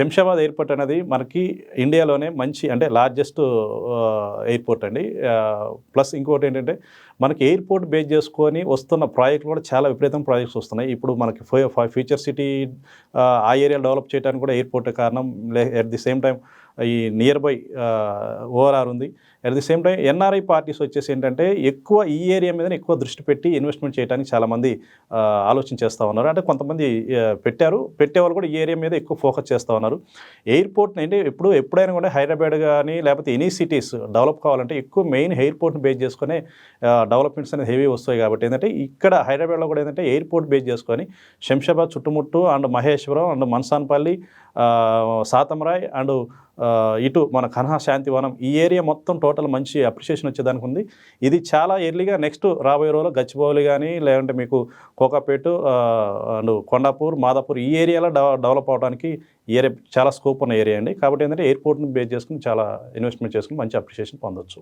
Shamshabad airport అనేది మనకి ఇండియాలోనే మంచి అంటే లార్జెస్ట్ ఎయిర్పోర్ట్ అండి. ప్లస్ ఇంకోటి ఏంటంటే మనకి ఎయిర్పోర్ట్ బేస్ చేసుకొని వస్తున్న ప్రాజెక్టులు కూడా చాలా విపరీతం ప్రాజెక్ట్స్ వస్తున్నాయి. ఇప్పుడు మనకి ఫ్యూచర్ సిటీ ఆ ఏరియా డెవలప్ చేయడానికి కూడా ఎయిర్పోర్ట్ కారణం. ఎట్ ది సేమ్ టైం ఈ నియర్ బై ఓఆర్ఆర్ ఉంది. At the same time NRI parties వచ్చేసి ఏంటంటే ఎక్కువ ఈ ఏరియా మీద ఎక్కువ దృష్టి పెట్టి ఇన్వెస్ట్మెంట్ చేయడానికి చాలామంది ఆలోచన చేస్తూ ఉన్నారు. అంటే కొంతమంది పెట్టారు. పెట్టేవాళ్ళు కూడా ఈ ఏరియా మీద ఎక్కువ ఫోకస్ చేస్తూ ఉన్నారు. ఎయిర్పోర్ట్ అంటే ఎప్పుడు ఎప్పుడైనా కూడా హైదరాబాద్ కానీ లేకపోతే ఎనీ సిటీస్ డెవలప్ కావాలంటే ఎక్కువ మెయిన్ ఎయిర్పోర్ట్ని బేస్ చేసుకునే డెవలప్మెంట్స్ అనేది హెవీ వస్తాయి కాబట్టి ఏంటంటే ఇక్కడ హైదరాబాద్లో కూడా ఏంటంటే ఎయిర్పోర్ట్ బేస్ చేసుకొని శంషాబాద్ చుట్టుముట్టు and Maheshwaram and Mansanpally Satamrai and ఇటు మన కన్హా శాంతివనం ఈ ఏరియా మొత్తం టోటల్ మంచి అప్రిషియేషన్ వచ్చేదానికి ఉంది. ఇది చాలా ఎర్లీగా నెక్స్ట్ రాబోయే రోజులో గచ్చిబౌలి కానీ లేదంటే మీకు కోకాపేటు అండ్ కొండాపూర్ మాదాపూర్ ఈ ఏరియాలో డెవలప్ అవడానికి ఏరియా చాలా స్కోప్ ఉన్న ఏరియా అండి. కాబట్టి ఏంటంటే ఎయిర్పోర్ట్ని బేస్ చేసుకుని చాలా ఇన్వెస్ట్మెంట్ చేసుకుని మంచి అప్రిషియేషన్ పొందొచ్చు.